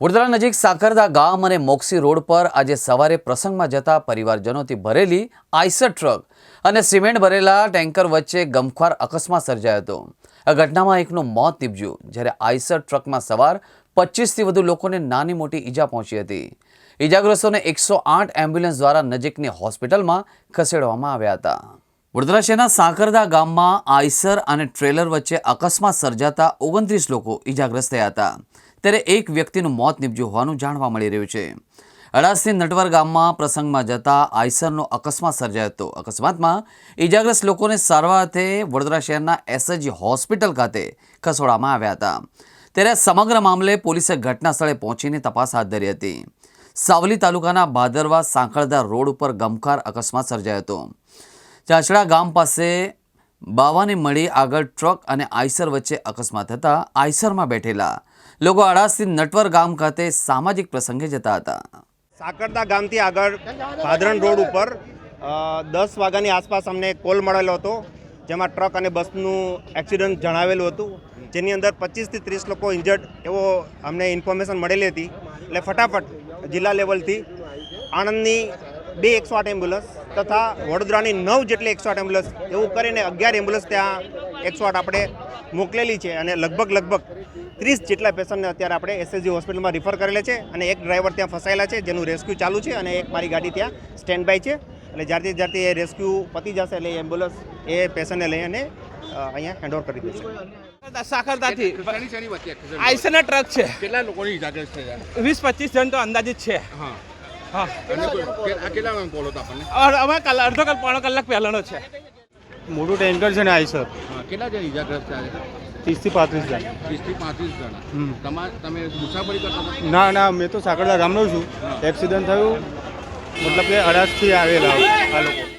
વડોદરા નજીક સાકરદા ગામ અને મોક્ષી રોડ પર આજે સવારે પ્રસંગમાં જતા પરિવારજનોથી ભરેલી આઈસર ટ્રક અને સિમેન્ટ ભરેલા ટેન્કર વચ્ચે ગમખ્વાર અકસ્માત સર્જાયો હતો. આ ઘટનામાં એકનું મોત નીપજ્યું, જ્યારે આઈસર ટ્રકમાં સવાર પચીસથી વધુ લોકોને નાની મોટી ઈજા પહોંચી હતી. ઈજાગ્રસ્તોને એકસો આઠ એમ્બ્યુલન્સ દ્વારા નજીકની હોસ્પિટલમાં ખસેડવામાં આવ્યા હતા. વડોદરા શહેરના સાકરદા ગામમાં આઈસર અને ટ્રેલર વચ્ચે અકસ્માત સર્જાતા ઓગણત્રીસ લોકો ઈજાગ્રસ્ત થયા હતા. ત્યારે એક વ્યક્તિનું મોત નીપજ્યું હોવાનું જાણવા મળી રહ્યું છે. અડાસની નટવર ગામમાં પ્રસંગમાં જતા આઈસરનો અકસ્માત સર્જાયો હતો. અકસ્માતમાં ઈજાગ્રસ્ત લોકોને સારવાર અર્થે વડોદરા શહેરના એસએજી હોસ્પિટલ ખાતે ખસોડવામાં આવ્યા હતા. ત્યારે સમગ્ર મામલે પોલીસે ઘટના સ્થળે પહોંચીને તપાસ હાથ ધરી હતી. સાવલી તાલુકાના ભાદરવા સાંકળદા રોડ ઉપર ગમખાર અકસ્માત સર્જાયો હતો. ચાચડા ગામ પાસે બાવાની મળી આગળ ટ્રક અને આઈસર વચ્ચે અકસ્માત થતા આઈસરમાં બેઠેલા લોકો આડાસથી નટવર ગામ ખાતે સામાજિક પ્રસંગે જતા હતા. સાકરદા ગામથી આગળ ભાદરણ રોડ ઉપર દસ વાગ્યાની આસપાસ અમને કોલ મળેલો હતો, જેમાં ટ્રક અને બસનું એક્સિડન્ટ જણાવેલું હતું. જેની અંદર પચીસથી ત્રીસ લોકો ઇન્જર્ડ એવો અમને ઇન્ફોર્મેશન મળેલી હતી. એટલે ફટાફટ જિલ્લા લેવલથી આણંદની બે એકસો આઠ એમ્બ્યુલન્સ તથા વડોદરાની નવ જેટલી એકસો આઠ એમ્બ્યુલન્સ એવું કરીને અગિયાર એમ્બ્યુલન્સ ત્યાં એકસો આઠ આપણે મોકલેલી છે અને લગભગ લગભગ ત્રીસ જેટલા પેશન્ટને અત્યારે આપણે એસએસજી હોસ્પિટલમાં રિફર કરેલા છે અને એક ડ્રાઈવર ત્યાં ફસાયેલા છે જેનું રેસ્ક્યુ ચાલુ છે અને એક મારી ગાડી ત્યાં સ્ટેન્ડ બાય છે. એટલે જ્યારથી જ્યારથી એ રેસ્ક્યુ પતી જશે એટલે એ એમ્બ્યુલન્સ એ પેશન્ટને લઈ અને અહીંયા હેન્ડઓવર કરી દેશે સાખરતાથી. આઈસરના ટ્રક છે. કેટલા લોકોની ઇજાગ્રસ્ત થયા વીસ પચીસ જણ તો અંદાજિત છે. હા. હા. કેટલા કોલ હતો આપણને? અર- અમે અડધો કલાક પોણો કલાક પહેલાનો છે. મોટું ટેન્કર છે ને આઈ સર. કેટલા જણ ઇજાગ્રસ્ત થયા છે? ત્રીસથી પાંત્રીસ જણ. ત્રીસથી પાંત્રીસ જણ. તમારે તમે મુસાફરી કરતા ના ના મેં તો સાકરદા ગામનો છું. એક્સિડન્ટ થયું. મતલબ કે અડાજથી આવેલા આ લોકો.